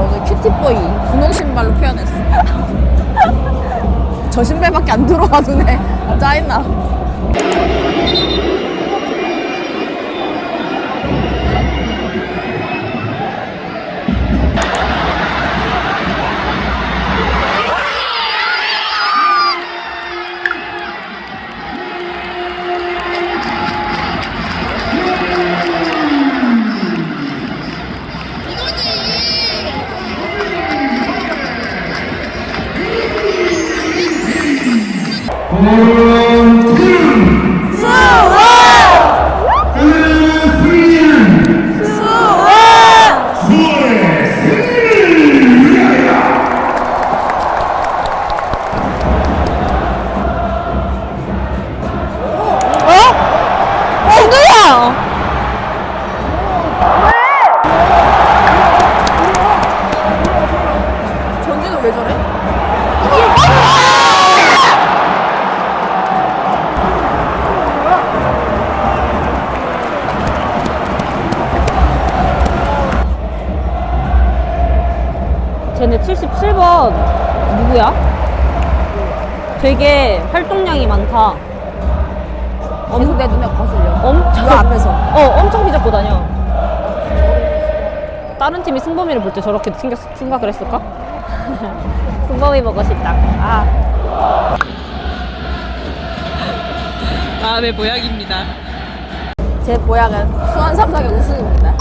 오늘 큐티보이 분홍 신발로 표현했어. 저 신발밖에 안 들어와 눈에. 아, 짜증나. 어? 누구야? 되게 활동량이 많다. 계속 내 눈에 거슬려. 엄청 그 앞에서. 어 엄청 휘잡고 다녀. 다른 팀이 승범이를 볼 때 저렇게 생각, 생각을 했을까? 승범이 보고 싶다. 아. 마음의 보약입니다. 제 보약은 수원 삼성의 우승입니다.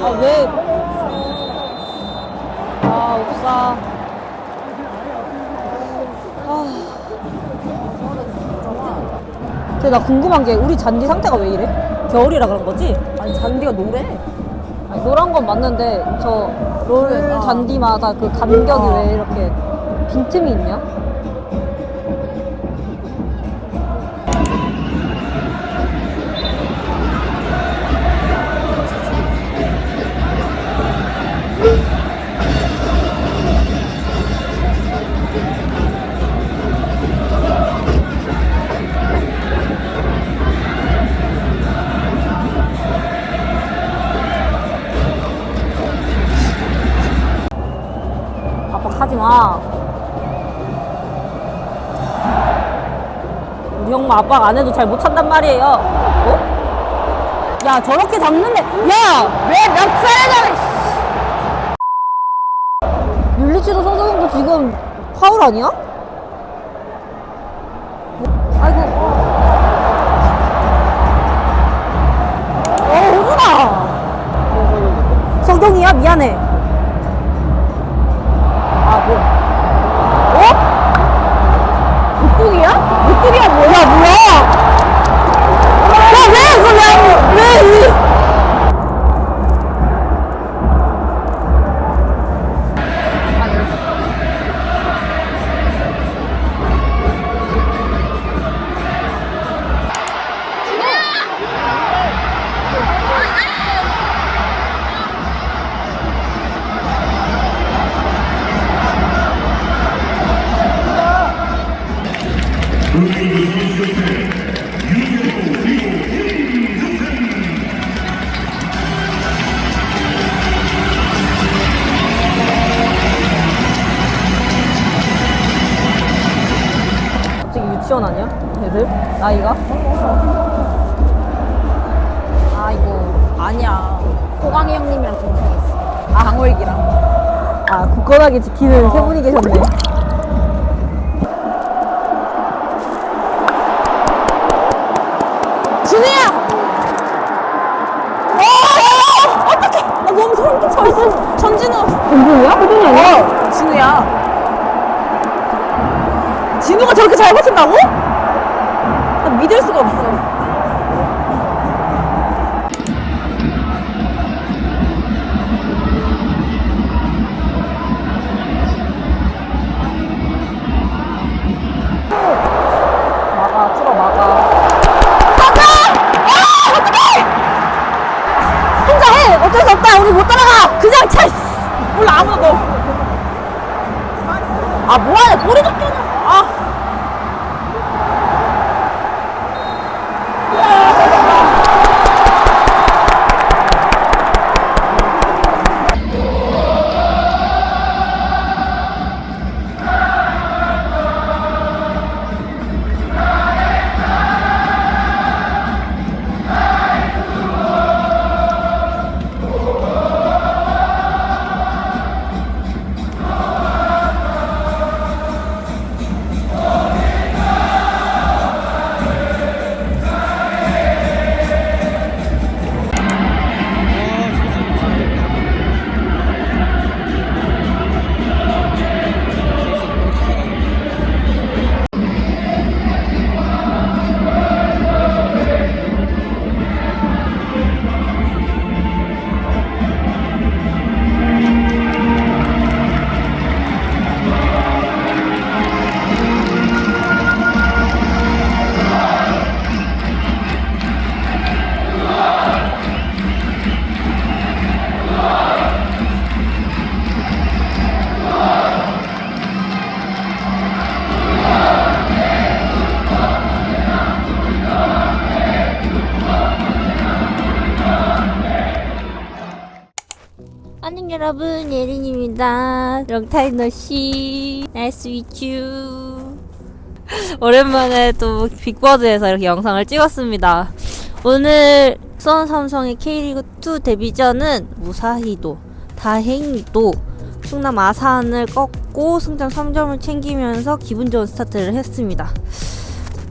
아 왜? 아 옥사. 아. 근데 나 궁금한 게 우리 잔디 상태가 왜 이래? 겨울이라 그런 거지? 아니 잔디가 노래. 아니, 노란 건 맞는데 저롤 그러니까. 잔디마다 그 간격이 어. 왜 이렇게 빈틈이 있냐? 우리 엄마 아빠가 안 해도 잘 못 찬단 말이에요. 어? 야 저렇게 잡는데 야왜 낙살해달래 윤리치도 선수님도 지금 파울 아니야? 아이고 어 호준아 서경이야 미안해 아뭐 어? 국국이야? 오뚜기가 뭐야, 뭐야? 야, 왜, 그거 왜, 아니야? 애들? 나이가? 아이고 아니야 호강이 형님이랑 동생 있어 아 강월기랑 아, 굳건하게 지키는 세 분이 계셨네. 진우야! 어! 어떡해! 아, 너무 소름 끼쳐. 전진우. 공부야? 호준이 아니야? 어, 진우야. 진우가 저렇게 잘 버틴다고? 나 믿을 수가 없어. 따라가! 그냥 차! 몰라, 아무나 너. 아, 뭐하냐? 꼬리 줬잖아. 롱타임 씨. 나이스 위츄 오랜만에 또 빅버드에서 이렇게 영상을 찍었습니다. 오늘 수원 삼성의 K리그2 데뷔전은 무사히도 다행히도 충남 아산을 꺾고 승점 3점을 챙기면서 기분 좋은 스타트를 했습니다.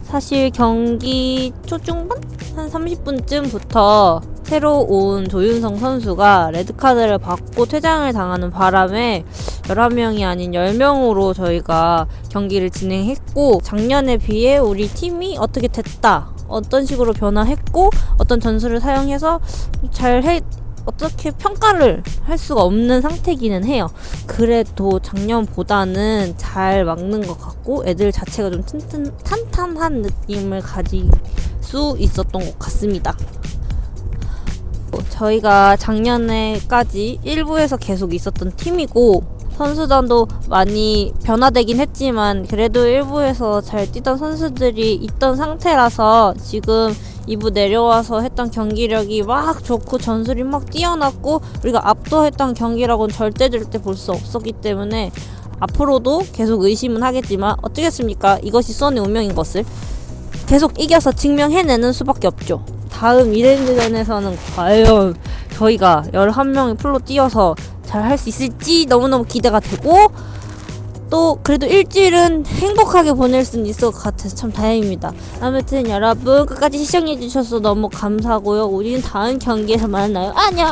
사실 경기 초중반? 한 30분쯤부터 새로 온 조윤성 선수가 레드카드를 받고 퇴장을 당하는 바람에 11명이 아닌 10명으로 저희가 경기를 진행했고 작년에 비해 우리 팀이 어떻게 됐다 어떤 식으로 변화했고 어떤 전술을 사용해서 잘 해, 어떻게 평가를 할 수가 없는 상태기는 해요. 그래도 작년보다는 잘 막는 것 같고 애들 자체가 좀 튼튼, 탄탄한 느낌을 가질 수 있었던 것 같습니다. 어, 저희가 작년에까지 1부에서 계속 있었던 팀이고 선수단도 많이 변화되긴 했지만 그래도 1부에서 잘 뛰던 선수들이 있던 상태라서 지금 2부 내려와서 했던 경기력이 막 좋고 전술이 막 뛰어났고 우리가 압도했던 경기라고는 절대 절대 볼 수 없었기 때문에 앞으로도 계속 의심은 하겠지만 어떻겠습니까? 이것이 수원의 운명인 것을 계속 이겨서 증명해내는 수밖에 없죠. 다음 이랜드전에서는 과연 저희가 11명이 풀로 뛰어서 잘 할 수 있을지 너무너무 기대가 되고 또 그래도 일주일은 행복하게 보낼 수는 있을 것 같아서 참 다행입니다. 아무튼 여러분 끝까지 시청해주셔서 너무 감사하고요. 우리는 다음 경기에서 만나요. 안녕!